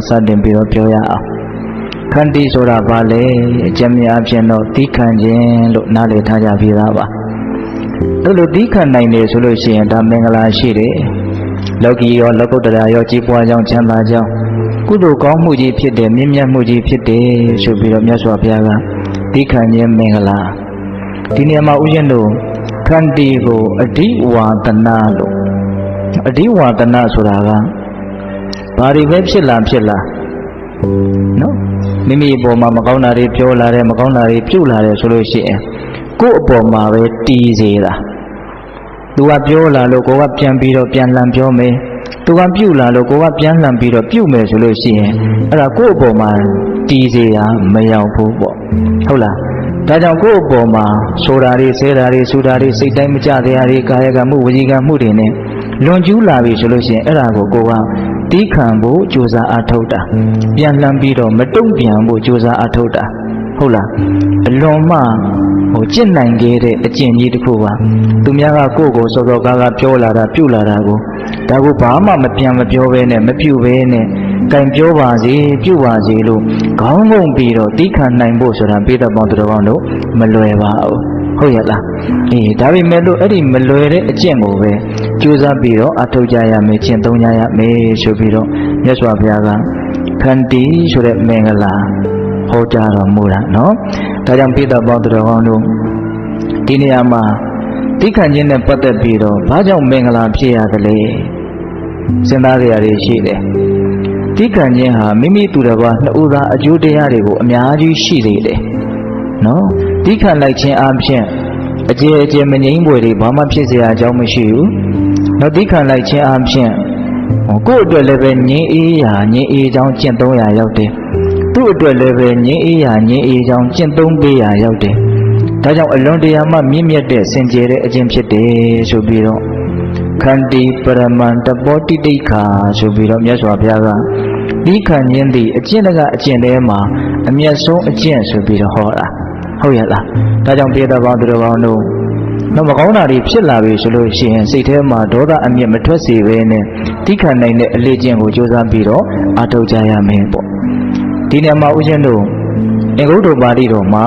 တော့စတင်ပြီးတော့ပြောရအောင်ခန္တီဆိုတာဘာလဲအကျဉ်းများအဖြစ်တော့သီးခံခြင်းလို့နားလည်ထားကြပြီးသားပါအဲ့လိုသီးခံနိုင်တယ်ဆိုလို့ရှိရင်ဒါမင်္ဂလာရှိတယ်လောကီရောလောကုတ္တရာရောကြီးပွားကြောင်းချမ်းသာကြောင်းကုသိုလ်ကောင်းမှုကြီးဖြစ်တယ်မြင့်မြတ်မှုကြီးဖြစ်တယ်ဆိုပြီးတော့မြတ်စွာဘုရားကသီးခံခြင်းမင်္ဂလာဒီနေရာမှာဥယျာဉ်တို့ခန္တီကိုအဓိဝါဒနာလို့အဓိဝါဒနာဆိုတာက ဘာတွေပဲဖြစ်လာဖြစ်လာနော်မိမိအပေါ်မှာမကောင်းတာတွေပြောလာတယ်မကောင်းတာတွေပြုလာတယ်ဆိုလို့ရှိရင်ကိုယ့်အပေါ်မှာပဲတီးစေတာသူကပြောလာလို့ကိုကပြန်ပြီးတော့ပြန်လန်ပြောမယ်သူကပြုလာလို့ကိုကပြန်လှန်ပြီးတော့ပြုမယ်ဆိုလို့ရှိရင်အဲ့ဒါကိုယ့်အပေါ်မှာတီးစေတာမရောက်ဘူးပေါ့ဟုတ်လားဒါကြောင့်ကိုယ့်အပေါ်မှာဆိုတာတွေဆဲတာတွေဆူတာတွေစိတ်တိုင်းမကြတရားတွေကာယကမှုဝစီကမှုတွေနဲ့လွန်ကျူးလာပြီဆိုလို့ရှိရင်အဲ့ဒါကိုကိုက တီးခံဖို့ကြိုးစားအားထုတ်တာပြန်လှန်ပြီးတော့မတုံ့ပြန်ဖို့ကြိုးစားအားထုတ်တာဟုတ်လားအလွန်မှဟိုကြင့်နိုင်ခဲ့တဲ့အကျင့်ကြီးတစ်ခုပါသူများကကိုယ့်ကိုစောစောကားကားပြောလာတာပြုလာတာကိုဒါကိုဘာမှမပြန်မပြောဘဲနဲ့မပြုဘဲနဲ့ကင်ပြောပါစေပြုပါစေလို့ခေါင်းငုံပြီးတော့တီးခံနိုင်ဖို့ဆိုတာပိဿပေါင်းသူတော်ကောင်းတို့မလွယ်ပါဘူး ဟုတ်ရလားအေးဒါပေမဲ့လို့အဲ့ဒီမလွယ်တဲ့အကျင့်ကိုပဲကြိုးစားပြီးတော့အထောက်ကြရမယ်ကျင့်သုံးကြရမယ်ဆိုပြီးတော့မြတ်စွာဘုရားကခန္တီဆိုတဲ့မင်္ဂလာဟောကြားတော်မူတာနော်ဒါကြောင့်ပိဿပေါင်းတော်ကောင်းတို့ဒီနေရာမှာတိခန့်ခြင်းနဲ့ပတ်သက်ပြီးတော့ဘာကြောင့်မင်္ဂလာဖြစ်ရသလဲစဉ်းစားရရရှိတယ်တိခန့်ခြင်းဟာမိမိသူတစ်ပါးနှစ်ဦးသားအကျိုးတရားတွေကိုအများကြီးရှိသေးတယ် နော်တိခန့်လိုက်ခြင်းအပြင်အကျေအကျေမငြိမ်းပွေတွေဘာမှဖြစ်เสียအကြောင်းမရှိဘူးနော်တိခန့်လိုက်ခြင်းအပြင်ကိုယ့်အတွက်လည်းပဲငြင်းအေးရာငြင်းအေးကြောင်းကျင့်သုံးရာရောက်တယ်သူ့အတွက်လည်းပဲငြင်းအေးရာငြင်းအေးကြောင်းကျင့်သုံးပေးရာရောက်တယ်ဒါကြောင့်အလွန်တရာမှမြင့်မြတ်တဲ့စင်ကြယ်တဲ့အခြင်းဖြစ်တယ်ဆိုပြီးတော့ခန္တီပရမန္တပောတိတိခာဆိုပြီးတော့မြတ်စွာဘုရားကဒီခံခြင်းသည်အကျင့်တကအကျင့်ထဲမှာအမျက်ဆုံးအကျင့်ဆိုပြီးတော့ဟောတာ ဟုတ်ရဲ့လားဒါကြောင့်ပြေတော်ပေါင်းသူတော်ကောင်းတို့တော့မကောင်းတာတွေဖြစ်လာပြီဆိုလို့ရှိရင်စိတ်ထဲမှာဒေါသအမျက်မထွက်စေဘဲနဲ့တိခတ်နိုင်တဲ့အလေးကျင့်ကိုကြိုးစားပြီးတော့အထောက်ကြရမယ်ပေါ့ဒီနေ့မှာဦးဇင်းတို့အင်္ဂုတ္တပါဠိတော်မှာ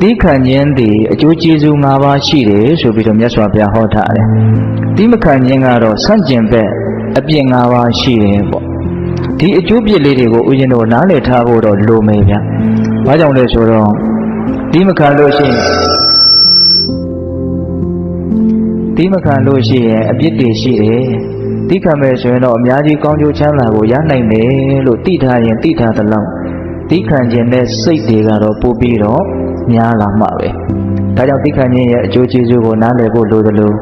တိခတ်ခြင်းသည်အကျိုးကျေးဇူး၅ပါးရှိတယ်ဆိုပြီးတော့မြတ်စွာဘုရားဟောထားတယ်တိမခံခြင်းကတော့ဆန့်ကျင်ဘက်အပြစ်၅ပါးရှိတယ်ပေါ့ဒီအကျိုးပြစ်လေးတွေကိုဦးဇင်းတို့နားလည်ထားဖို့တော့လိုမယ်ဗျ။ဘာကြောင့်လဲဆိုတော့ ဒီမခံလို့ရှိရင်ဒီမခံလို့ရှိရင်အပြစ်တွေရှိတယ်။ဒီခံမဲ့ဆိုရင်တော့အများကြီးကောင်းကျိုးချမ်းသာကိုရနိုင်တယ်လို့သိထားရင်သိထားသလောက်ဒီခံခြင်းနဲ့စိတ်တွေကတော့ပို့ပြီးတော့များလာမှာပဲ။ဒါကြောင့်ဒီခံခြင်းရဲ့အကျိုးကျေးဇူးကိုနားလည်ဖို့လိုသလို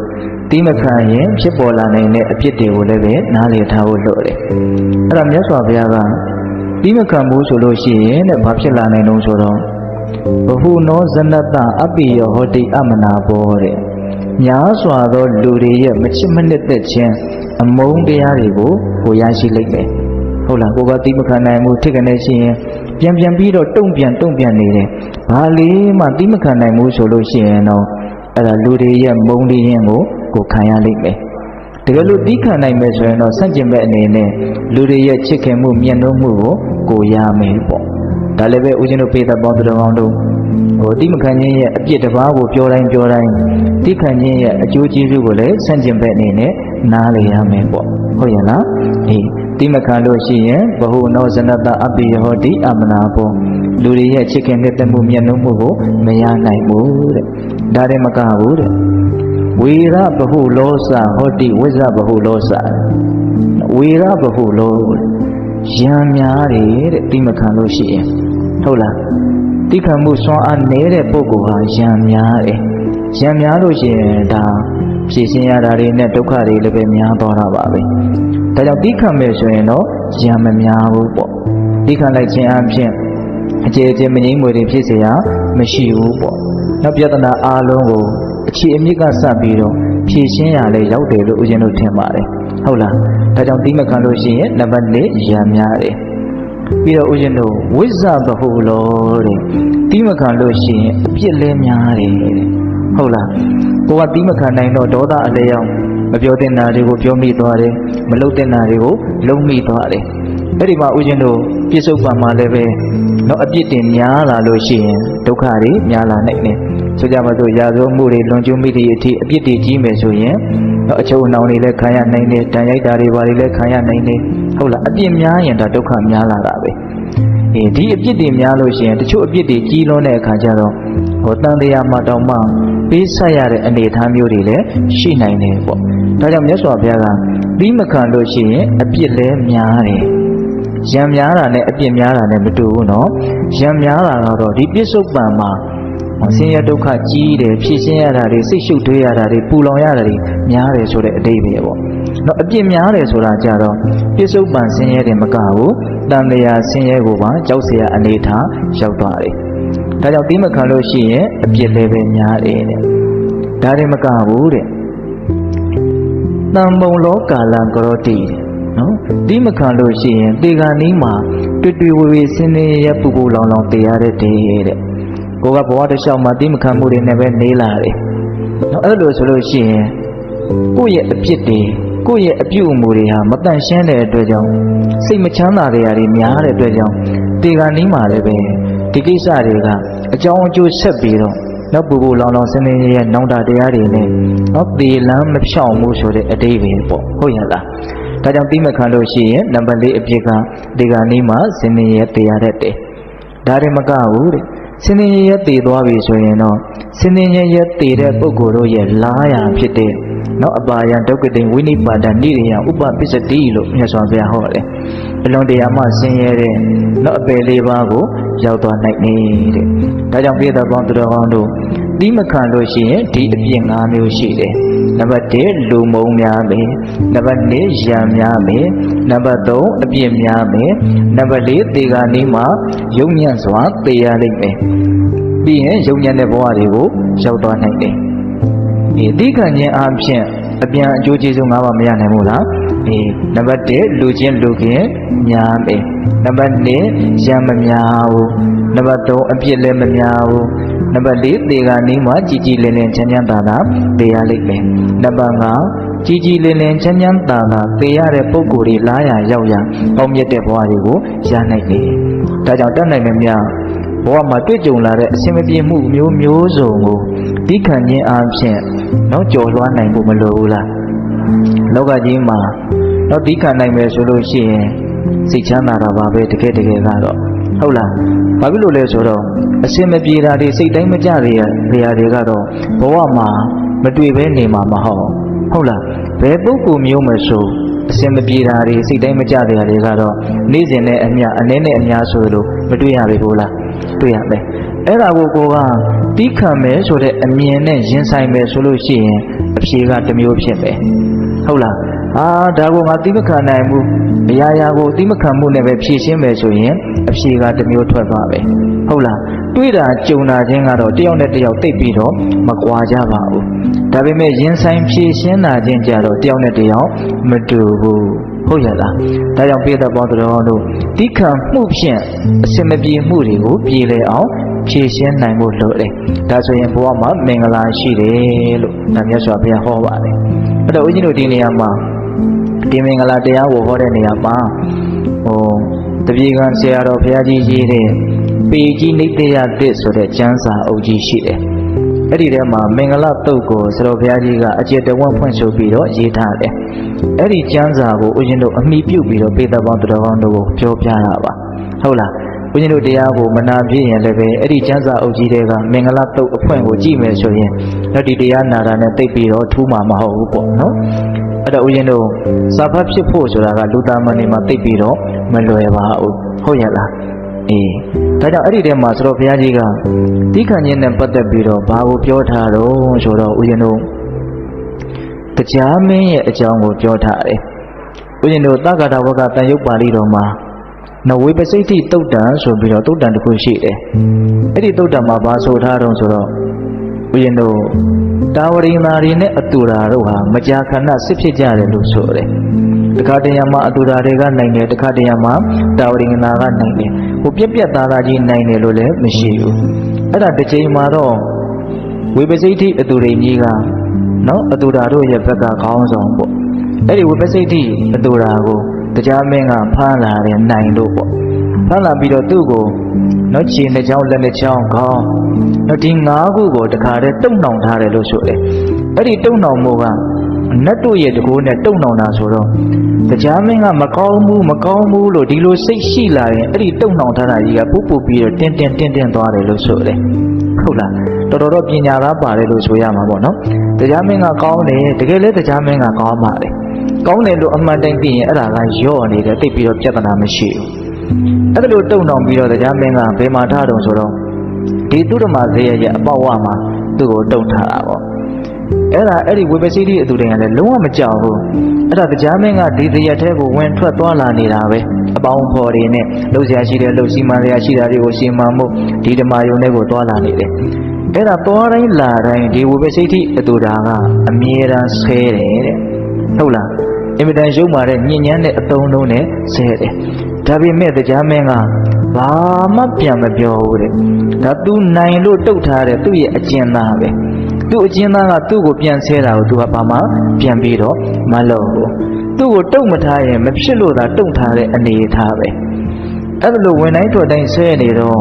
တိမခံရင်ဖြစ်ပေါ်လာနိုင်တဲ့အဖြစ်တွေကိုလည်းပဲနားလည်ထားဖို့လိုတယ်။အဲ့ဒါမြတ်စွာဘုရားကတိမခံမှုဆိုလို့ရှိရင်တဲ့ဘာဖြစ်လာနိုင်လို့ဆိုတော့ ဘဟုနောဇနတအပိယဟောတိအမနာဘောတဲ့။ညာစွာသောလူတွေရဲ့မချစ်မနစ်သက်ခြင်းအမုန်းတရားတွေကိုကိုရရှိလိမ့်မယ်။ဟုတ်လားကိုကတိမခံနိုင်မှုထိကနေရှိရင်ပြန်ပြန်ပြီးတော့တုံ့ပြန်တုံ့ပြန်နေတယ်။ဘာလေးမှတိမခံနိုင်မှုဆိုလို့ရှိရင်တော့အဲ့ဒါလူတွေရဲ့မုန်းလင်းရင်ကိုကိုခံရလိမ့်မယ်တကယ်လို့တီးခံနိုင်မယ်ဆိုရင်တော့ဆန့်ကျင်ဘက်အနေနဲ့လူတွေရဲ့ချစ်ခင်မှုမြတ်နိုးမှုကိုကိုရမယ်ပေါ့ ဒါလည်းပဲဦးဇင်းတို့ပေသက်ပေါင်းသူတော်ကောင်းတို့ဟိုတိမခံခြင်းရဲ့အပြစ်တစ်ပါးကိုပြောတိုင်းပြောတိုင်းတိခံခြင်းရဲ့အကျိုးကျေးဇူးကိုလည်းဆန့်ကျင်ဘက်အနေနဲ့နားလည်ရမယ်ပေါ့ဟုတ်ရဲ့လားအေးတိမခံလို့ရှိရင်ဘဟုနောဇနတအပိယဟောတိအမနာဘောလူတွေရဲ့ချစ်ခင်တဲ့မှုမြတ်နိုးမှုကိုမရနိုင်ဘူးတဲ့ဒါတည်းမကဘူးတဲ့ဝေရဘဟုလောစဟောတိဝိဇ္ဇဘဟုလောစဝေရဘဟုလောရံများတယ်တဲ့တိမခံလို့ရှိရင် ဟုတ်လားတိခံမှုစွမ်းအားနည်းတဲ့ပုဂ္ဂိုလ်ဟာရံများတယ်ရံများလို့ရှိရင်ဒါဖြည့်ရှင်းရတာတွေနဲ့ဒုက္ခတွေလည်းပဲများသွားတာပါပဲဒါကြောင့်တိခံမယ်ဆိုရင်တော့ရံမများဘူးပေါ့တိခံလိုက်ခြင်းအပြင်အကျေအကျေမငြိမ်းမွေတွေဖြစ်เสียမရှိဘူးပေါ့နောက်ပြဿနာအားလုံးကိုအခြေအမြစ်ကစပြီးတော့ဖြည့်ရှင်းရလဲရောက်တယ်လို့ဦးဇင်းတို့ထင်ပါတယ်ဟုတ်လားဒါကြောင့်တိမခံလို့ရှိရင်နံပါတ်၄ရံများတယ် ပြီးတော့ဦးဇင်းတို့ဝိဇ္ဇဘဟုလောတဲ့တိမခံလို့ရှိရင်အပြစ်လဲများတယ်တဲ့ဟုတ်လားကိုကတိမခံနိုင်တော့ဒေါသအလဲရောက်မပြောတဲ့နာတွေကိုပြောမိသွားတယ်မလုပ်တဲ့နာတွေကိုလုံးမိသွားတယ်အဲ့ဒီမှာဦးဇင်းတို့ပြစ္ဆုတ်ပံမှာလည်းပဲနော်အပြစ်တင်များလာလို့ရှိရင်ဒုက္ခတွေများလာနိုင်တယ်ဆိုကြပါစို့ရာဇဝမှုတွေလွန်ကျူးမိသည့်အထိအပြစ်တွေကြီးမယ်ဆိုရင်နော်အချုပ်အနှောင်တွေလည်းခံရနိုင်တယ်တန်ရိုက်တာတွေဘာတွေလည်းခံရနိုင်တယ် ဟုတ်လားအပြစ်များရင်ဒါဒုက္ခများလာတာပဲအေးဒီအပြစ်တွေများလို့ရှိရင်တချို့အပြစ်တွေကြီးလွန်းတဲ့အခါကျတော့ဟိုတန်တရားမှတောင်မှပေးဆက်ရတဲ့အနေအထားမျိုးတွေလည်းရှိနိုင်တယ်ပေါ့ဒါကြောင့်မြတ်စွာဘုရားကသီးမခံလို့ရှိရင်အပြစ်လည်းများတယ်ရံများတာနဲ့အပြစ်များတာနဲ့မတူဘူးနော်ရံများတာကတော့ဒီပြစ္ဆုတ်ပံမှာဆင်းရဲဒုက္ခကြီးတယ်ဖြည့်ဆင်းရတာတွေစိတ်ရှုပ်ထွေးရတာတွေပူလောင်ရတာတွေများတယ်ဆိုတဲ့အတိတ်ပဲပေါ့ နော်အပြစ်များတယ်ဆိုတာကြတော့ပြစ္ဆုတ်ပန်ဆင်းရဲတယ်မကဘူးတန်လျာဆင်းရဲကိုပါကြောက်စရာအနေထားရောက်သွားတယ်ဒါကြောင့်ဒီမခံလို့ရှိရင်အပြစ်လည်းပဲများတယ်တဲ့ဒါတွေမကဘူးတဲ့တံပုံလောကာလံကရောတိနော်ဒီမခံလို့ရှိရင်တေဂာနီးမှာတွေ့တွေ့ဝေဝေဆင်းနေရပူပူလောင်လောင်တရားတဲ့တည်းတဲ့ကိုကဘဝတစ်လျှောက်မှာတိမခံမှုတွေနဲ့ပဲနေလာတယ်။နော်အဲ့လိုဆိုလို့ရှိရင်ကိုယ့်ရဲ့အဖြစ်တွေ ကိုယ့်ရဲ့အပြုအမူတွေဟာမတန့်ရှင်းတဲ့အတွက်ကြောင့်စိတ်မချမ်းသာတဲ့ຢာတွေများတဲ့အတွက်ကြောင့်တေဂာနီးမှာလည်းပဲဒီကိစ္စတွေကအကြောင်းအကျိုးဆက်ပြီးတော့နောက်ပူပူလောင်လောင်စင်းနေရနောင်တတရားတွေနဲ့နော်သေလန်းမဖြောင့်မှုဆိုတဲ့အတိတ်ပဲပေါ့ဟုတ်ရဲ့လားဒါကြောင့်တိမခံလို့ရှိရင်နံပါတ်၄အပြစ်ကဒီကနေ့မှစင်နေရတရားတတ်တယ်။ဒါတွေမကဘူးတဲ့။စင်နေရတည်သွားပြီဆိုရင်တော့စင်နေရတည်တဲ့ပုဂ္ဂိုလ်တို့ရဲ့လားရဖြစ်တဲ့ နော်အပါယံဒုက္ကတိဝိနိပါဒနိရိယဥပပစ္စတိလို့မြတ်စွာဘုရားဟောတယ်။အလွန်တရာမှဆင်းရဲတဲ့နော်အပယ်လေးပါးကိုရောက်သွားနိုင်နေတဲ့။ဒါကြောင့်ပြည်တော်ကောင်းသူတော်ကောင်းတို့တိမခံလို့ရှိရင်ဒီအပြစ်၅မျိုးရှိတယ်။နံပါတ်1လူမုံများမယ်နံပါတ်2ရံများမယ်နံပါတ်3အပြစ်များမယ်နံပါတ်4သေဂာနီးမှာယုံညံ့စွာသေရလိမ့်မယ်ပြီးရင်ယုံညံ့တဲ့ဘဝတွေကိုရောက်သွားနိုင်တယ် ဒီအတိခံခြင်းအပြင်အပြန်အကျိုးကျေးဇူး၅ပါးမရနိုင်ဘူးလားအေးနံပါတ်1လူချင်းလူခင်များမယ်နံပါတ်2ရံမများဘူးနံပါတ်3အပြစ်လည်းမများဘူးနံပါတ်4သေဂာနီးမှာကြည်ကြည်လင်လင်ချမ်းချမ်းသာသာသေရလိမ့်မယ်နံပါတ်5ကြည်ကြည်လင်လင်ချမ်းချမ်းသာသာသေရတဲ့ပုံကိုယ်တွေလားရရောက်ရပေါင်းမြတ်တဲ့ဘဝတွေကိုရနိုင်တယ်ဒါကြောင့်တတ်နိုင်မများဘဝမှာတွေ့ကြုံလာတဲ့အဆင်မပြေမှုမျိုးမျိုးစုံကိုဒီခံခြင်းအပြင် တော့ကြော်လွှားနိုင်ဖို့မလိုဘူးလားလောကကြီးမှာတော့ဒီခံနိုင်မယ်ဆိုလို့ရှိရင်စိတ်ချမ်းသာတာပါပဲတကယ်တကယ်ကတော့ဟုတ်လားဘာဖြစ်လို့လဲဆိုတော့အစင်မပြေတာတွေစိတ်တိုင်းမကြတွေရနေရာတွေကတော့ဘဝမှာမတွေ့ဘဲနေမှာမဟုတ်ဟုတ်လားဘယ်ပုဂ္ဂိုလ်မျိုးမဆိုအစင်မပြေတာတွေစိတ်တိုင်းမကြတဲ့တွေကတော့နေ့စဉ်နဲ့အမျှအနည်းနဲ့အများဆိုလို့မတွေ့ရပြီဘူးလားတွေ့ရမယ် အဲ့ဒါကိုကိုကတီးခံမယ်ဆိုတဲ့အမြင်နဲ့ရင်ဆိုင်မယ်ဆိုလို့ရှိရင်အဖြေကတစ်မျိုးဖြစ်မယ်ဟုတ်လားအာဒါကိုငါတိမခံနိုင်ဘူးအရာရာကိုတိမခံမှုနဲ့ပဲဖြည့်ရှင်းမယ်ဆိုရင်အဖြေကတစ်မျိုးထွက်သွားပဲဟုတ်လားတွေးတာကြုံတာချင်းကတော့တယောက်နဲ့တယောက်တိတ်ပြီးတော့မကွာကြပါဘူးဒါပေမဲ့ရင်ဆိုင်ဖြည့်ရှင်းတာချင်းကြတော့တယောက်နဲ့တယောက်မတူဘူးဟုတ်ရလားဒါကြောင့်ပြည်သက်ပေါင်းတော်တို့တိခံမှုဖြင့်အစင်မပြေမှုတွေကိုပြေလည်အောင် ဖြည့်ရှင်းနိုင်ဖို့လိုတယ်ဒါဆိုရင်ဘဝမှာမင်္ဂလာရှိတယ်လို့ဒါမြတ်စွာဘုရားဟောပါတယ်အဲ့တော့ဦးကြီးတို့ဒီနေရာမှာဒီမင်္ဂလာတရားကိုဟောတဲ့နေရာမှာဟိုတပြေကံဆရာတော်ဘုရားကြီးရေးတဲ့ပေကြီးနိတ္တယတစ်ဆိုတဲ့ကျမ်းစာအုပ်ကြီးရှိတယ်အဲ့ဒီထဲမှာမင်္ဂလာတုတ်ကိုဆရာတော်ဘုရားကြီးကအကျေတဝန့်ဖွင့်ဆိုပြီးတော့ရေးထားတယ်အဲ့ဒီကျမ်းစာကိုဦးဇင်းတို့အမိပြုတ်ပြီးတော့ပေသက်ပေါင်းတော်ကောင်းတို့ကိုပြောပြတာပါဟုတ်လား ဦးဇင်းတို့တရားကိုမနာပြည့်ရင်လည်းပဲအဲ့ဒီကျမ်းစာအုပ်ကြီးတွေကမင်္ဂလာတုတ်အဖွင့်ကိုကြည့်မယ်ဆိုရင်တော့ဒီတရားနာတာနဲ့တိတ်ပြီးတော့ထူးမှာမဟုတ်ဘူးပေါ့နော်အဲ့တော့ဦးဇင်းတို့စာဖတ်ဖြစ်ဖို့ဆိုတာကလူသားမန်နေမှာတိတ်ပြီးတော့မလွယ်ပါဘူးဟုတ်ရဲ့လားအေးဒါကြောင့်အဲ့ဒီထဲမှာဆိုတော့ဘုရားကြီးကတိခဏ်ချင်းနဲ့ပတ်သက်ပြီးတော့ဘာကိုပြောထားတော့ဆိုတော့ဦးဇင်းတို့တရားမင်းရဲ့အကြောင်းကိုပြောထားတယ်ဦးဇင်းတို့သက္ကတာဝကတန်ရုပ်ပါဠိတော်မှာ နဝေပစိတ်တိတုတ်တံဆိုပြီးတော့တုတ်တံတစ်ခုရှိတယ်အဲ့ဒီတုတ်တံမှာဘာဆိုထားတော့ဆိုတော့ဦးဇင်းတို့တာဝရိမာရီနဲ့အတူရာတို့ဟာမကြာခဏစစ်ဖြစ်ကြတယ်လို့ဆိုတယ်တခါတရံမှာအတူရာတွေကနိုင်တယ်တခါတရံမှာတာဝရိငနာကနိုင်တယ်ဟိုပြက်ပြက်သားသားကြီးနိုင်တယ်လို့လည်းမရှိဘူးအဲ့ဒါတစ်ချိန်မှာတော့ဝေပစိတ်တိအတူရိကြီးကနော်အတူရာတို့ရဲ့ဘက်ကခေါင်းဆောင်ပေါ့အဲ့ဒီဝိပဿိတိအတူရာကို တရားမင်းကဖမ်းလာတယ်နိုင်လို့ပေါ့ဖမ်းလာပြီးတော့သူ့ကိုနော်ခြေနှစ်ချောင်းလက်နှစ်ချောင်းခေါင်းနော်ဒီ၅ခုကိုတခါတည်းတုံနှောင်ထားတယ်လို့ဆိုတယ်အဲ့ဒီတုံနှောင်မှုကနတ်တို့ရဲ့တကိုးနဲ့တုံနှောင်တာဆိုတော့တရားမင်းကမကောင်းဘူးမကောင်းဘူးလို့ဒီလိုစိတ်ရှိလာရင်အဲ့ဒီတုံနှောင်ထားတာကြီးကပူပူပြီးတော့တင်းတင်းတင်းတင်းသွားတယ်လို့ဆိုတယ်ဟုတ်လားတော်တော်တော့ပညာသားပါတယ်လို့ဆိုရမှာပေါ့နော်တရားမင်းကကောင်းတယ်တကယ်လဲတရားမင်းကကောင်းပါတယ် ကောင်းတယ်လို့အမှန်တိုင်းသိရင်အဲ့ဒါကယော့နေတယ်တိတ်ပြီးတော့ပြဿနာမရှိဘူးအဲ့ဒါလို့တုံနှောင်ပြီးတော့တရားမင်းကဘယ်မှာထားတုံဆိုတော့ဒီသူဓမ္မဇေယရဲ့အပေါက်ဝမှာသူ့ကိုတုံထားတာပေါ့အဲ့ဒါအဲ့ဒီဝေပစီတိအတူတည်းကလည်းလုံးဝမကြောက်ဘူးအဲ့ဒါတရားမင်းကဒီဇေယထဲကိုဝင်ထွက်သွားလာနေတာပဲအပေါင်းဖော်တွေနဲ့လှုပ်ရှားရှိတဲ့လှုပ်စီမံရရှိတာတွေကိုရှင်းမှမှုဒီဓမ္မယုံတွေကိုသွားလာနေတယ်အဲ့ဒါသွားတိုင်းလာတိုင်းဒီဝေပစိတိအတူတာကအမြဲတမ်းဆဲတယ်တဲ့ ဟုတ်လားအင်မတန်ရုပ်မာတဲ့ညဉ့်ညမ်းတဲ့အတုံးလုံးနဲ့ဆဲတယ်ဒါပေမဲ့တရားမင်းကဘာမှပြန်မပြောဘူးတဲ့ဒါသူနိုင်လို့တုတ်ထားတဲ့သူ့ရဲ့အကျဉ်းသားပဲသူ့အကျဉ်းသားကသူ့ကိုပြန်ဆဲတာကိုသူကဘာမှပြန်ပြီးတော့မလုပ်ဘူးသူ့ကိုတုတ်မထားရင်မဖြစ်လို့သာတုတ်ထားတဲ့အနေအထားပဲအဲ့ဒါလို့ဝင်တိုင်းထွက်တိုင်းဆဲနေတော့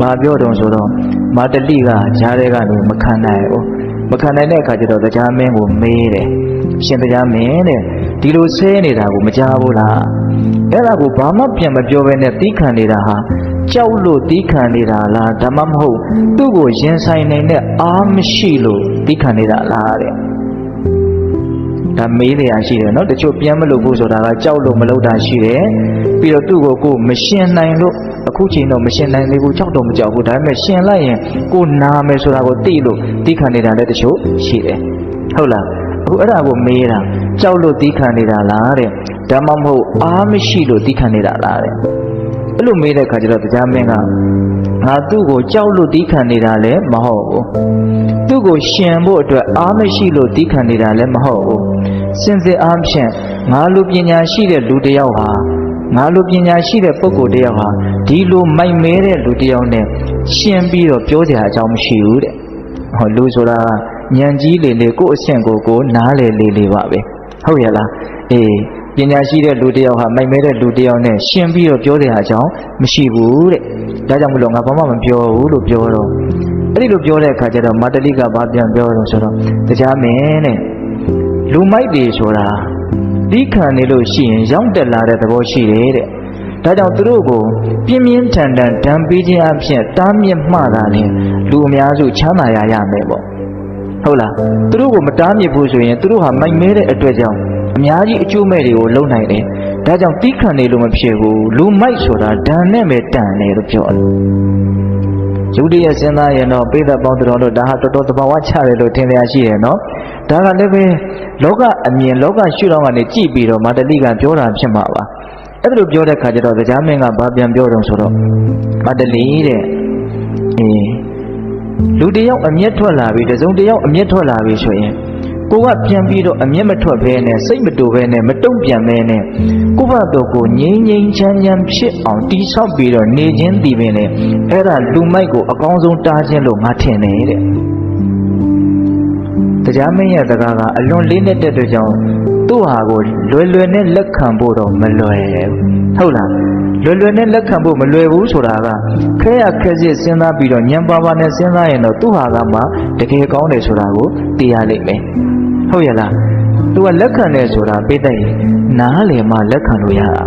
ဘာပြောတုံဆိုတော့မာတလိကဂျားတဲ့ကနေမခံနိုင်ဘူး မခံနိုင်တဲ့အခါကျတော့တရားမင်းကိုမေးတယ်ရှင်တရားမင်းတဲ့ဒီလိုဆဲနေတာကိုမကြားဘူးလားအဲ့ဒါကိုဘာမှပြန်မပြောဘဲနဲ့တီးခံနေတာဟာကြောက်လို့တီးခံနေတာလားဒါမှမဟုတ်သူ့ကိုရင်ဆိုင်နိုင်တဲ့အားမရှိလို့တီးခံနေတာလားတဲ့ဒါမေးနေရရှိတယ်နော်တချို့ပြန်မလို့ဘူးဆိုတာကကြောက်လို့မလုပ်တာရှိတယ်ပြီးတော့သူ့ကိုကိုမရှင်နိုင်လို့ အခုချိန်တော့မရှင်နိုင်သေးဘူးကြောက်တော့မကြောက်ဘူးဒါပေမဲ့ရှင်လိုက်ရင်ကိုနာမယ်ဆိုတာကိုသိလို့တီးခံနေတာလည်းတချို့ရှိတယ်ဟုတ်လားအခုအဲ့ဒါကိုမေးတာကြောက်လို့တီးခံနေတာလားတဲ့ဒါမှမဟုတ်အားမရှိလို့တီးခံနေတာလားတဲ့အဲ့လိုမေးတဲ့အခါကျတော့တရားမင်းကငါသူ့ကိုကြောက်လို့တီးခံနေတာလည်းမဟုတ်ဘူးသူ့ကိုရှင်ဖို့အတွက်အားမရှိလို့တီးခံနေတာလည်းမဟုတ်ဘူးစင်စစ်အားဖြင့်ငါလူပညာရှိတဲ့လူတစ်ယောက်ဟာငါလူပညာရှိတဲ့ပုဂ္ဂိုလ်တစ်ယောက်ဟာ ဒီလိုမိုက်မဲတဲ့လူတစ်ယောက်နဲ့ရှင်ပြီးတော့ပြောကြအကြောင်းမရှိဘူးတဲ့ဟောလူဆိုတာညံကြီးလေလေကိုယ့်အဆင့်ကိုကိုယ်နားလေလေလေပါပဲဟုတ်ရဲ့လားအေးပညာရှိတဲ့လူတစ်ယောက်ဟာမိုက်မဲတဲ့လူတစ်ယောက်နဲ့ရှင်ပြီးတော့ပြောတဲ့အကြောင်းမရှိဘူးတဲ့ဒါကြောင့်မလို့ငါဘာမှမပြောဘူးလို့ပြောတော့အဲ့ဒီလိုပြောတဲ့အခါကျတော့မာတလိကဘာပြန်ပြောတော့ဆိုတော့တရားမင်းတဲ့လူမိုက်တွေဆိုတာဒီခံနေလို့ရှိရင်ရောက်တက်လာတဲ့သဘောရှိတယ်တဲ့ ဒါကြောင့်သူတို့ကိုပြင်းပြင်းထန်ထန်ဒဏ်ပေးခြင်းအဖြစ်တားမြစ်မှတာနဲ့လူအများစုချမ်းသာရရမယ်ပေါ့ဟုတ်လားသူတို့ကိုမတားမြစ်ဘူးဆိုရင်သူတို့ဟာမိုက်မဲတဲ့အတွက်ကြောင့်အများကြီးအကျိုးမဲ့တွေကိုလုံနိုင်တယ်ဒါကြောင့်တီးခံနေလို့မဖြစ်ဘူးလူမိုက်ဆိုတာဒဏ်နဲ့ပဲတန်တယ်လို့ပြောတယ်ယုတ်တရစဉ်းစားရင်တော့ပိဿပေါင်းတော်တို့ဒါဟာတော်တော်တဘာဝချတယ်လို့ထင်လျာရှိတယ်နော်ဒါကလည်းပဲလောကအမြင်လောကရှုထောင့်ကနေကြည့်ပြီးတော့မာတလိကပြောတာဖြစ်မှာပါ အဲ့ဒါလိုပြောတဲ့ခါကျတော့ကြားမင်းကဘာပြန်ပြောတော့ဆိုတော့မာတလိတဲ့အေးလူတယောက်အမျက်ထွက်လာပြီတစုံတယောက်အမျက်ထွက်လာပြီဆိုရင်ကိုကပြန်ပြီးတော့အမျက်မထွက်ဘဲနဲ့စိတ်မတူဘဲနဲ့မတုံ့ပြန်ဘဲနဲ့ကိုဘတော်ကိုငြိမ်းငြိမ်းချမ်းချမ်းဖြစ်အောင်တိဆောက်ပြီးတော့နေခြင်းတည်ပင်လေအဲ့ဒါလူမိုက်ကိုအကောင်းဆုံးတားခြင်းလို့ငါထင်တယ်တဲ့တရားမင်းရဲ့စကားကအလွန်လေးနဲ့တဲ့အတွက်ကြောင့် သူ့ဟာကိုလွယ်လွယ်နဲ့လက်ခံဖို့တော့မလွယ်ဘူးဟုတ်လားလွယ်လွယ်နဲ့လက်ခံဖို့မလွယ်ဘူးဆိုတာကခဲရခဲစစ်စဉ်းစားပြီးတော့ညံပါပါနဲ့စဉ်းစားရင်တော့သူ့ဟာကမှတကယ်ကောင်းတယ်ဆိုတာကိုသိရလိမ့်မယ်ဟုတ်ရဲ့လားသူကလက်ခံတယ်ဆိုတာပြတဲ့နားလေမှလက်ခံလို့ရတာ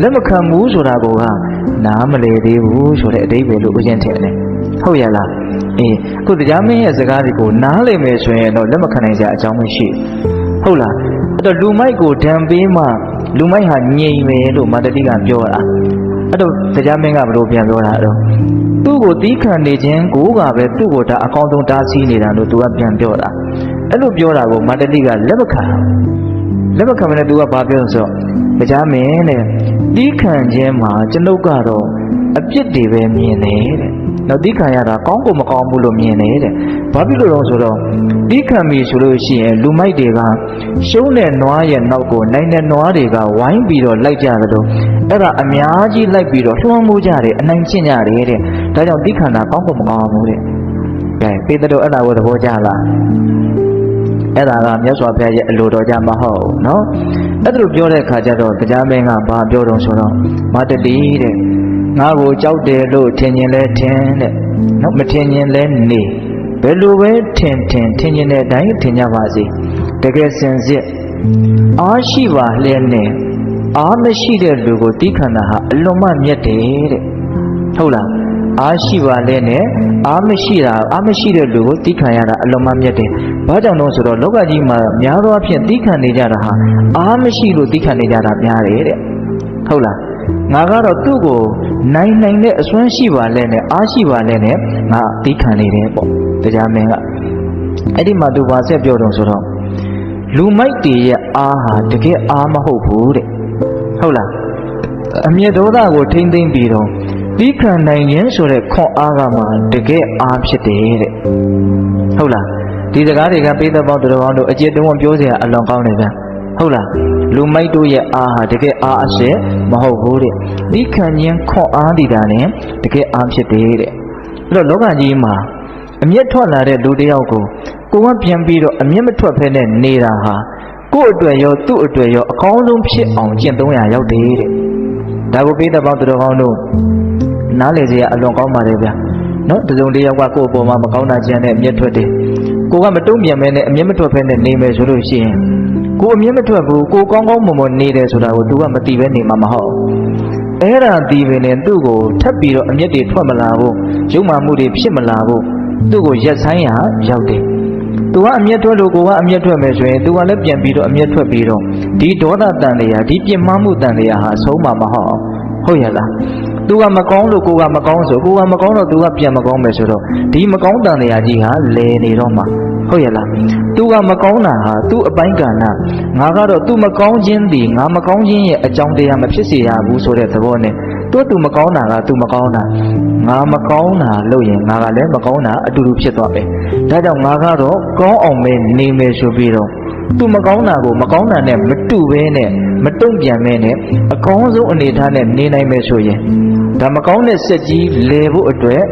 လက်မခံဘူးဆိုတာကနားမလေသေးဘူးဆိုတဲ့အတိတ်ပဲလို့ဥစဉ်ထင်တယ်ဟုတ်ရဲ့လားအေးခုတရားမင်းရဲ့စကားတွေကိုနားလေမယ်ဆိုရင်တော့လက်မခံနိုင်ကြအကြောင်းမရှိဟုတ်လား အဲ့တော့လူမိုက်ကိုဒံပေးမှလူမိုက်ဟာငြိမ်မယ်လို့မာတတိကပြောတာအဲ့တော့တရားမင်းကဘလို့ပြန်ပြောတာတော့သူ့ကိုတီးခံနေခြင်းကိုကပဲသူ့ကိုဒါအကောင်းဆုံးတားဆီးနေတာလို့သူကပြန်ပြောတာအဲ့လိုပြောတာကိုမာတတိကလက်မခံ လက်မခံမနဲ့သူကဘာပြောဆိုတော့တရားမင်းတဲ့တီးခံခြင်းမှာကျွန်ုပ်ကတော့အပြစ်တွေပဲမြင်တယ်တဲ့နောက်တီးခံရတာကောင်းကိုမကောင်းဘူးလို့မြင်တယ်တဲ့ဘာဖြစ်လို့လဲဆိုတော့တီးခံပြီဆိုလို့ရှိရင်လူမိုက်တွေကရှုံးတဲ့နွားရဲ့နောက်ကိုနိုင်တဲ့နွားတွေကဝိုင်းပြီးတော့လိုက်ကြတယ်လို့အဲ့ဒါအများကြီးလိုက်ပြီးတော့လွှမ်းမိုးကြတယ်အနိုင်ကျင့်ကြတယ်တဲ့ဒါကြောင့်တီးခံတာကောင်းကိုမကောင်းဘူးတဲ့ကဲပေတတော်အဲ့ဒါကိုသဘောကျလား အဲ့ဒါကမြတ်စွာဘုရားရဲ့အလိုတော်ကြမဟုတ်ဘူးเนาะ အဲ့ဒါလိုပြောတဲ့အခါကျတော့တရားမင်းကဘာပြောတော့ဆိုတော့မတတိတဲ့ငါကိုကြောက်တယ်လို့ထင်ရင်လဲထင်တဲ့နော်မထင်ရင်လဲနေဘယ်လိုပဲထင်ထင်ထင်ရင်တဲ့အတိုင်းထင်ကြပါစေတကယ်စင်စစ်အားရှိပါလျက်နဲ့အားမရှိတဲ့လူကိုတီးခန္ဓာဟာအလွန်မှမြတ်တယ်တဲ့ဟုတ်လား အားရှိပါလဲနဲ့အားမရှိတာအားမရှိတဲ့လူကိုတီးခံရတာအလွန်မှမြတ်တယ်။ဘာကြောင့်လဲဆိုတော့လောကကြီးမှာများသောအားဖြင့်တီးခံနေကြတာဟာအားမရှိလို့တီးခံနေကြတာများတယ်တဲ့။ဟုတ်လား။ငါကတော့သူ့ကိုနိုင်နိုင်တဲ့အစွမ်းရှိပါလဲနဲ့အားရှိပါလဲနဲ့ငါတီးခံနေတယ်ပေါ့။တရားမင်းကအဲ့ဒီမှာသူဘာဆက်ပြောတော့ဆိုတော့လူမိုက်တွေရဲ့အားဟာတကယ်အားမဟုတ်ဘူးတဲ့။ဟုတ်လား။အမျက်ဒေါသကိုထိမ့်သိမ့်ပြီးတော့ ဒီခံနိုင်ရင်ဆိုတဲ့ခွန်အားကမှတကယ်အားဖြစ်တယ်တဲ့ဟုတ်လားဒီစကားတွေကပေးတဲ့ပေါင်းတော်ကောင်းတို့အကျဉ်းတုံးပြောစရာအလွန်ကောင်းနေဗျာဟုတ်လားလူမိုက်တို့ရဲ့အားဟာတကယ်အားအစစ်မဟုတ်ဘူးတဲ့ဒီခံခြင်းခွန်အားဒီတာနဲ့တကယ်အားဖြစ်တယ်တဲ့အဲ့တော့လောကကြီးမှာအမျက်ထွက်လာတဲ့လူတစ်ယောက်ကိုကိုကပြန်ပြီးတော့အမျက်မထွက်ဖဲနဲ့နေတာဟာကိုယ့်အတွက်ရောသူ့အတွက်ရောအကောင်းဆုံးဖြစ်အောင်ကျင့်သုံးရရောက်တယ်တဲ့ဒါကိုပေးတဲ့ပေါင်းတော်ကောင်းတို့ နားလေစရာအလွန်ကောင်းပါတယ်ဗျာနော်တစုံတစ်ယောက်ကကိုယ့်အပေါ်မှာမကောင်းတာကြံတဲ့အမျက်ထွက်တယ်ကိုကမတုံ့ပြန်မဲနဲ့အမျက်မထွက်ဖဲနဲ့နေမယ်ဆိုလို့ရှိရင်ကိုအမျက်မထွက်ဘူးကိုကောင်းကောင်းမွန်မွန်နေတယ်ဆိုတာကို तू ကမသိပဲနေမှာမဟုတ်အဲ့ဒါဒီပင်နဲ့သူ့ကိုထပ်ပြီးတော့အမျက်တွေထွက်မလာဘူးရုံမှမှုတွေဖြစ်မလာဘူးသူ့ကိုရက်ဆိုင်ရရောက်တယ်သူကအမျက်ထွက်လို့ကိုကအမျက်ထွက်မယ်ဆိုရင်သူကလည်းပြန်ပြီးတော့အမျက်ထွက်ပြီးတော့ဒီဒေါသတန်တရားဒီပြင်းမမှုတန်တရားဟာဆုံးမှာမဟုတ်ဟုတ်ရဲ့လား သူကမကောင်းလို့ကိုကမကောင်းဆိုကိုကမကောင်းတော့သူကပြန်မကောင်းမယ်ဆိုတော့ဒီမကောင်းတန်တရားကြီးဟာလဲနေတော့မှာဟုတ်ရဲ့လားသူကမကောင်းတာဟာသူ့အပိုင်းကဏ္ဍငါကတော့သူမကောင်းခြင်းဒီငါမကောင်းခြင်းရဲ့အကြောင်းတရားမဖြစ်စေရဘူးဆိုတဲ့သဘောနဲ့သူသူမကောင်းတာကသူမကောင်းတာငါမကောင်းတာလို့ရင်ငါကလည်းမကောင်းတာအတူတူဖြစ်သွားပဲဒါကြောင့်ငါကတော့ကောင်းအောင်ပဲနေမယ်ဆိုပြီးတော့သူမကောင်းတာကိုမကောင်းတာနဲ့မတူဘဲနဲ့မတုံ့ပြန်မဲနဲ့အကောင်းဆုံးအနေထားနဲ့နေနိုင်မယ်ဆိုရင် ဒါမကောင်းတဲ့စက်ကြီးလဲဖို့အတွက်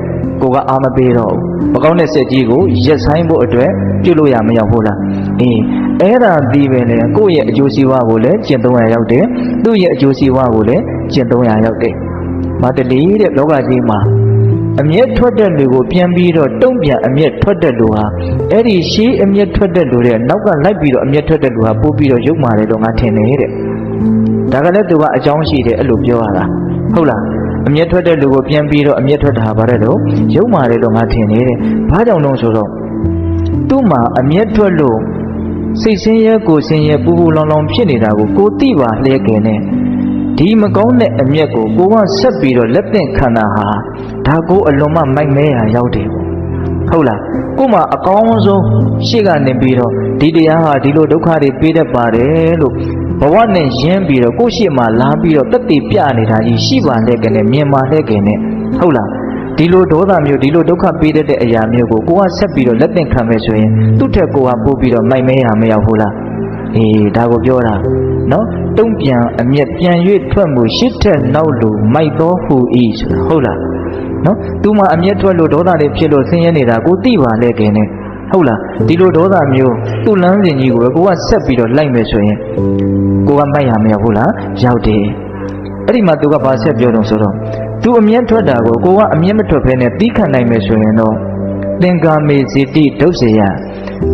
ကိုကအာမပေးတော့ဘူးမကောင်းတဲ့စက်ကြီးကိုရက်ဆိုင်ဖို့အတွက်ပြုတ်လို့ရမရောက်ဘူးလားအေးအဲ့ဒါဒီပဲလေကိုယ့်ရဲ့အကျိုးစီးပွားကိုလည်းကျင့်သုံးရရောက်တယ်သူ့ရဲ့အကျိုးစီးပွားကိုလည်းကျင့်သုံးရရောက်တယ်မတလီတဲ့လောကကြီးမှာအမျက်ထွက်တဲ့လူကိုပြန်ပြီးတော့တုံ့ပြန်အမျက်ထွက်တဲ့လူဟာအဲ့ဒီရှေးအမျက်ထွက်တဲ့လူတဲ့နောက်ကလိုက်ပြီးတော့အမျက်ထွက်တဲ့လူဟာပို့ပြီးတော့ရုပ်မာတယ်လို့ငါထင်တယ်တဲ့ဒါကလည်းသူကအကြောင်းရှိတယ်အဲ့လိုပြောရတာဟုတ်လား အမျက်ထွက်တဲ့လူကိုပြန်ပြီးတော့အမျက်ထွက်တာဘာလဲတော့ရုပ်မာတယ်လို့ငါထင်နေတဲ့ဘာကြောင့်လဲဆိုတော့သူ့မှာအမျက်ထွက်လို့စိတ်ဆင်းရဲကိုယ်ဆင်းရဲပူပူလောင်လောင်ဖြစ်နေတာကိုကိုသိပါလျက်ခင်နဲ့ဒီမကောင်းတဲ့အမျက်ကိုကိုကဆက်ပြီးတော့လက်သင့်ခံတာဟာဒါကိုအလွန်မှမိုက်မဲရာရောက်တယ်ပေါ့ဟုတ်လားကို့မှာအကောင်းဆုံးရှေ့ကနေပြီးတော့ဒီတရားဟာဒီလိုဒုက္ခတွေပေးတတ်ပါတယ်လို့ ဘဝနဲ့ရင်းပြီးတော့ကိုယ့်ရှေ့မှာလာပြီးတော့တက်တည်ပြနေတာကြီးရှိပါတဲ့ကနေမြင်ပါတဲ့ကနေဟုတ်လားဒီလိုဒေါသမျိုးဒီလိုဒုက္ခပေးတတ်တဲ့အရာမျိုးကိုကိုကဆက်ပြီးတော့လက်သင့်ခံမယ်ဆိုရင်သူ့ထက်ကိုကပို့ပြီးတော့မိုက်မဲရာမရောက်ဘူးလားအေးဒါကိုပြောတာနော်တုံ့ပြန်အမျက်ပြန်၍ထွက်မှုရှစ်ထက်နောက်လူမိုက်သောဟူဤဆိုတာဟုတ်လားနော်သူမှအမျက်ထွက်လို့ဒေါသတွေဖြစ်လို့ဆင်းရဲနေတာကိုသိပါလေခင်နဲ့ ဟုတ်လားဒီလိုဒေါသမျိုးသူ့လမ်းစဉ်ကြီးကိုပဲကိုကဆက်ပြီးတော့လိုက်မယ်ဆိုရင်ကိုကမိုက်ရမရဘူးလားရောက်တယ်အဲ့ဒီမှာသူကဘာဆက်ပြောတော့ဆိုတော့သူအမျက်ထွက်တာကိုကိုကအမျက်မထွက်ဘဲနဲ့တီးခံနိုင်မယ်ဆိုရင်တော့သင်္ကာမေဇိတိဒုစရ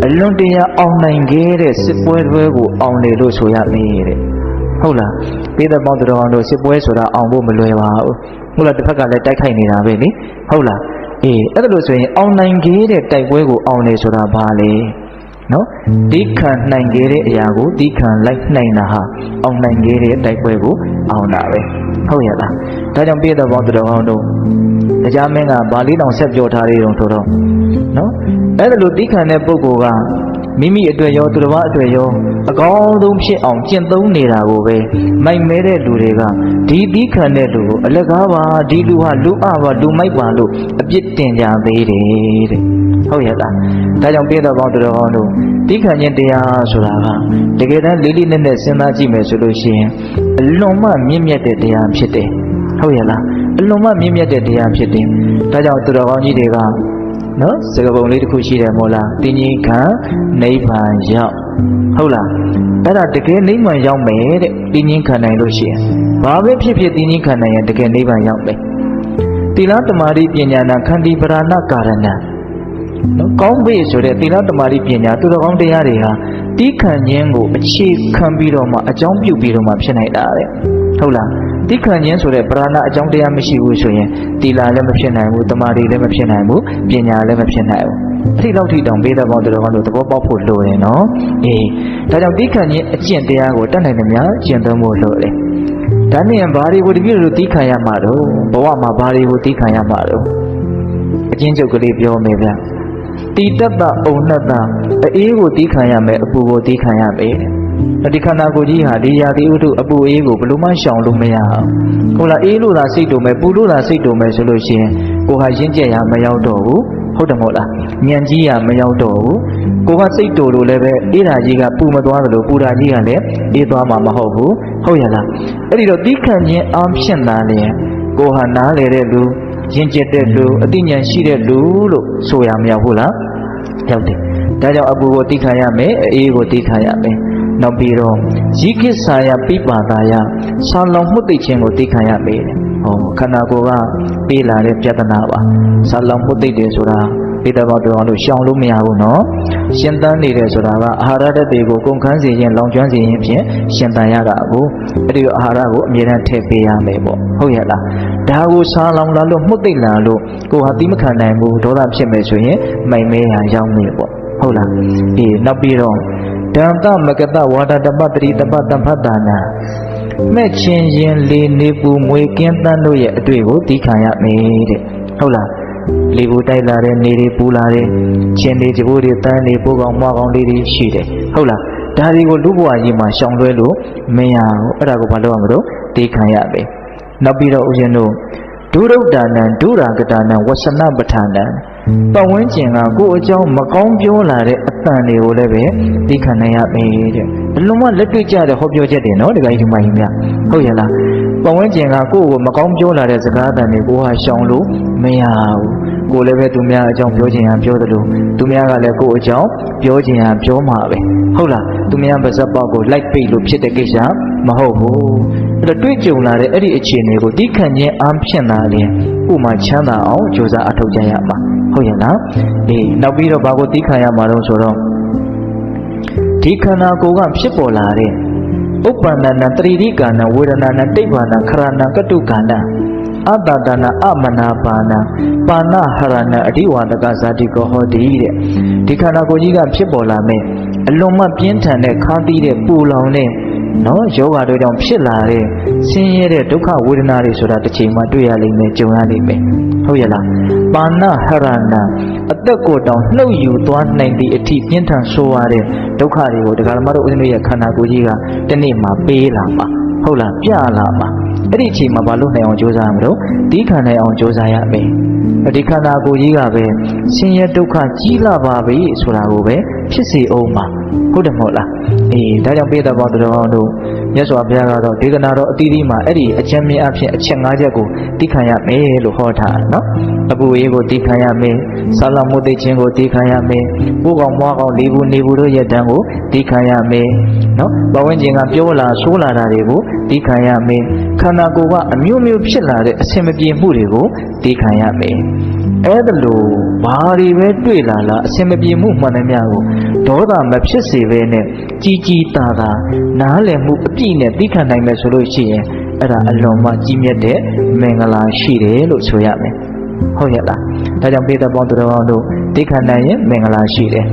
အလွန်တရာအောင်နိုင်ခဲ့တဲ့စစ်ပွဲတွေကိုအောင်လေလို့ဆိုရမေးတဲ့ဟုတ်လားပေးတဲ့ပေါင်းတော်အောင်တို့စစ်ပွဲဆိုတာအောင်ဖို့မလွယ်ပါဘူးဟုတ်လားတစ်ဖက်ကလည်းတိုက်ခိုက်နေတာပဲလေဟုတ်လား အေးအဲ့ဒါလို့ဆိုရင်အောင်နိုင်ခဲ့တဲ့တိုက်ပွဲကိုအောင်လေဆိုတာဘာလဲနော်ဒီခံနိုင်ခဲ့တဲ့အရာကိုဒီခံလိုက်နိုင်တာဟာအောင်နိုင်ခဲ့တဲ့တိုက်ပွဲကိုအောင်တာပဲဟုတ်ရဲ့လားဒါကြောင့်ပြည်တော်ပေါင်းတော်အောင်တို့တရားမင်းကဗာလေးတောင်ဆက်ပြောထားသေးတယ်ဆိုတော့နော်အဲ့ဒါလို့ဒီခံတဲ့ပုဂ္ဂိုလ်က မိမိအတွက်ရောသူတစ်ပါးအတွက်ရောအကောင်းဆုံးဖြစ်အောင်ကျင့်သုံးနေတာကိုပဲမိုက်မဲတဲ့လူတွေကဒီဒီခံတဲ့လူကိုအလကားပါဒီလူဟာလူအပါလူမိုက်ပါလို့အပြစ်တင်ကြသေးတယ်တဲ့ဟုတ်ရဲ့လားဒါကြောင့်ပြည်တော်ပေါင်းတော်ကောင်းတို့ဒီခံခြင်းတရားဆိုတာကတကယ်တမ်းလေးလေးနက်နက်စဉ်းစားကြည့်မယ်ဆိုလို့ရှိရင်အလွန်မှမြင့်မြတ်တဲ့တရားဖြစ်တယ်ဟုတ်ရဲ့လားအလွန်မှမြင့်မြတ်တဲ့တရားဖြစ်တယ်ဒါကြောင့်သူတော်ကောင်းကြီးတွေက နော်စကပုံလေးတစ်ခုရှိတယ်မို့လားတင်းကြီးခံနိဗ္ဗာန်ရောက်ဟုတ်လားအဲ့ဒါတကယ်နိဗ္ဗာန်ရောက်မယ်တဲ့တင်းချင်းခံနိုင်လို့ရှိရင်ဘာပဲဖြစ်ဖြစ်တင်းချင်းခံနိုင်ရင်တကယ်နိဗ္ဗာန်ရောက်မယ်သီလတမာတိပညာနာခန္တီပရဏကာရဏနော်ကောင်းပြီဆိုတဲ့သီလတမာတိပညာသူတော်ကောင်းတရားတွေဟာတီးခံခြင်းကိုအခြေခံပြီးတော့မှအကြောင်းပြုပြီးတော့မှဖြစ်နိုင်တာတဲ့ဟုတ်လား တိခံခြင်းဆိုတဲ့ပရဏအကြောင်းတရားမရှိဘူးဆိုရင်တီလာလည်းမဖြစ်နိုင်ဘူးတမာတိလည်းမဖြစ်နိုင်ဘူးပညာလည်းမဖြစ်နိုင်ဘူးအဲ့ဒီလောက်ထိတောင်ပေးတဲ့ပေါင်းတော်တော်တို့သဘောပေါက်ဖို့လိုတယ်နော်အေးဒါကြောင့်တိခံခြင်းအကျင့်တရားကိုတတ်နိုင်သမျှကျင့်သုံးဖို့လိုတယ်ဒါနဲ့ဘာတွေကိုတပြည့်လို့တိခံရမှာတော့ဘဝမှာဘာတွေကိုတိခံရမှာတော့အချင်းချုပ်ကလေးပြောမယ်ဗျတိတ္တအုံနတ္တအေးကိုတိခံရမယ်အပူကိုတိခံရမယ်တဲ့ ဒီခန္ဓာကိုယ်ကြီးဟာဒီရာသီဥတုအပူအေးကိုဘယ်လိုမှရှောင်လို့မရအောင်ဟုတ်လားအေးလို့သာစိတ်တုံမဲ့ပူလို့သာစိတ်တုံမဲ့ဆိုလို့ရှိရင်ကိုဟာရင်းကျက်ရမရောက်တော့ဘူးဟုတ်တယ်မဟုတ်လားညံကြီးရမရောက်တော့ဘူးကိုကစိတ်တူလို့လည်းပဲအေးဓာကြီးကပူမသွားသလိုပူဓာကြီးကလည်းအေးသွားမှာမဟုတ်ဘူးဟုတ်ရလားအဲ့ဒီတော့တိခံခြင်းအားဖြင့်သာလျင်ကိုဟာနားလေတဲ့လူရင်းကျက်တဲ့လူအသိဉာဏ်ရှိတဲ့လူလို့ဆိုရမရောက်ဘူးလားရောက်တယ်ဒါကြောင့်အပူကိုတိခံရမယ်အေးကိုတိခံရမယ် နောက်ပြီးတော့ဇိကိစ္ဆာယပိပါဒာယဆာလောင်မှုသိခြင်းကိုသိခံရမယ်တဲ့ဟောခန္ဓာကိုယ်ကပေးလာတဲ့ပြဿနာပါဆာလောင်မှုသိတယ်ဆိုတာပိတဘောတော်လို့ရှောင်လို့မရဘူးနော်ရှင်သန်နေတယ်ဆိုတာကအာဟာရဓာတ်တွေကိုကုန်ခန်းစေခြင်းလောင်ကျွမ်းစေခြင်းဖြင့်ရှင်သန်ရတာကိုအဲ့ဒီအာဟာရကိုအမြဲတမ်းထည့်ပေးရမယ်ပေါ့ဟုတ်ရဲ့လားဒါကိုဆာလောင်လာလို့မှုသိလာလို့ကိုဟာတိမခံနိုင်ဘူးဒေါသဖြစ်မယ်ဆိုရင်မိုင်မဲရရောက်နေပေါ့ဟုတ်လားအေးနောက်ပြီးတော့ ဒံသမကတဝါဒတပတ္တိတပတံဖတ်တာနာမဲ့ချင်းရင်လေနေပူမွေကင်းတန်းတို့ရဲ့အတွေ့ကိုသိခံရမယ်တဲ့ဟုတ်လားလေဘူးတိုက်လာတဲ့နေတွေပူလာတဲ့ချင်းတွေကြိုးတွေတန်းတွေပိုးကောင်မွားကောင်လေးတွေရှိတယ်ဟုတ်လားဒါတွေကိုလူဘဝကြီးမှာရှောင်လွှဲလို့မရဘူးအဲ့ဒါကိုဘာလို့ရမလို့သိခံရမယ်နောက်ပြီးတော့ဦးဇင်းတို့ဒုရုဒ္ဒါနံဒုရာကတာနံဝဆနပဋ္ဌာနံ ပတ်ဝန်းကျင်ကကိုယ့်အကြောင်းမကောင်းပြောလာတဲ့အတန်တွေကိုလည်းပဲသိခံနိုင်ရမယ်တဲ့ဘလုံးမလက်တွေ့ကြတဲ့ဟောပြောချက်တွေနော်ဒီကကြီးဒီမကြီးများဟုတ်ရဲ့လားပတ်ဝန်းကျင်ကကိုယ့်ကိုမကောင်းပြောလာတဲ့စကားအတန်တွေကိုဟာရှောင်လို့မရဘူးကိုယ်လည်းပဲသူများအကြောင်းပြောချင်ရင်ပြောသလိုသူများကလည်းကိုယ့်အကြောင်းပြောချင်ရင်ပြောမှာပဲဟုတ်လားသူများပါဇက်ပေါက်ကိုလိုက်ပိတ်လို့ဖြစ်တဲ့ကိစ္စမဟုတ်ဘူး အဲ့တော့တွေ့ကြုံလာတဲ့အဲ့ဒီအခြေအနေကိုသိခံခြင်းအားဖြင့်သာလျှင်ဥမာချမ်းသာအောင်ကြိုးစားအထောက်ကြရမှာဟုတ်ရဲ့လားအေးနောက်ပြီးတော့ဘာကိုသိခံရမှာတော့ဆိုတော့ဒီခန္ဓာကိုယ်ကဖြစ်ပေါ်လာတဲ့ဥပ္ပန္နနာတရိတိကာဏဝေဒနာနာတိဗ္ဗာနာခရဏကတုကာဏအတ္တတနာအမနာပါဏပါဏဟရဏအဓိဝါဒကဇာတိကောဟောတိတဲ့ဒီခန္ဓာကိုယ်ကြီးကဖြစ်ပေါ်လာမယ်အလွန်မှပြင်းထန်တဲ့ခါးသီးတဲ့ပူလောင်တဲ့ နော်ယောဂါတို့ကြောင့်ဖြစ်လာတဲ့ဆင်းရဲတဲ့ဒုက္ခဝေဒနာတွေဆိုတာတစ်ချိန်မှတွေ့ရလိမ့်မယ်ကြုံရလိမ့်မယ်ဟုတ်ရဲ့လားပါဏဟရဏအသက်ကိုတောင်နှုတ်ယူသွားနိုင်သည့်အထိပြင်းထန်ဆိုးရတဲ့ဒုက္ခတွေကိုဒကာဓမ္မတို့ဦးဇင်းတို့ရဲ့ခန္ဓာကိုယ်ကြီးကတနေ့မှပေးလာမှာဟုတ်လားပြလာမှာအဲ့ဒီအချိန်မှာဘာလို့နိုင်အောင်ကြိုးစားရမလို့ဒီခံနိုင်အောင်ကြိုးစားရမယ် ဒီခန္ဓာကိုယ်ကြီးကပဲဆင်းရဲဒုက္ခကြီးလာပါပြီဆိုတာကိုပဲဖြစ်စေအောင်ပါဟုတ်တယ်မဟုတ်လားအေးဒါကြောင့်ပိဿဘောတော်တော်တို့မြတ်စွာဘုရားကတော့ဒေသနာတော်အတီးတီးမှာအဲ့ဒီအချက်မြင့်အဖြစ်အချက်၅ချက်ကိုသိခံရမယ်လို့ဟောထားတယ်နော် အပူအေးကိုသိခံရမယ်ဆာလမှုသိခြင်းကိုသိခံရမယ်ပိုးကောင်မွားကောင်လေးဘူးနေဘူးတို့ရဲ့တန်းကိုသိခံရမယ်နော်ဘဝဝင်ခြင်းကပြောလာဆိုးလာတာတွေကိုသိခံရမယ်ခန္ဓာကိုယ်ကအမျိုးမျိုးဖြစ်လာတဲ့အဆင်မပြေမှုတွေကိုသိခံရမယ်အဲ့ဒါလို့ဘာတွေပဲတွေ့လာလာအဆင်မပြေမှုမှန်သမျှကိုဒေါသမဖြစ်စေဘဲနဲ့ကြီးကြီးတာတာနားလည်မှုအပြည့်နဲ့သိခံနိုင်မယ်ဆိုလို့ရှိရင်အဲ့ဒါအလွန်မှကြီးမြတ်တဲ့မင်္ဂလာရှိတယ်လို့ဆိုရမယ် ဟုတ်ရဲ့လားဒါကြောင့်ပေတပေါင်းသူတော်ကောင်းတို့သိခံနိုင်ရင်မင်္ဂလာရှိတယ်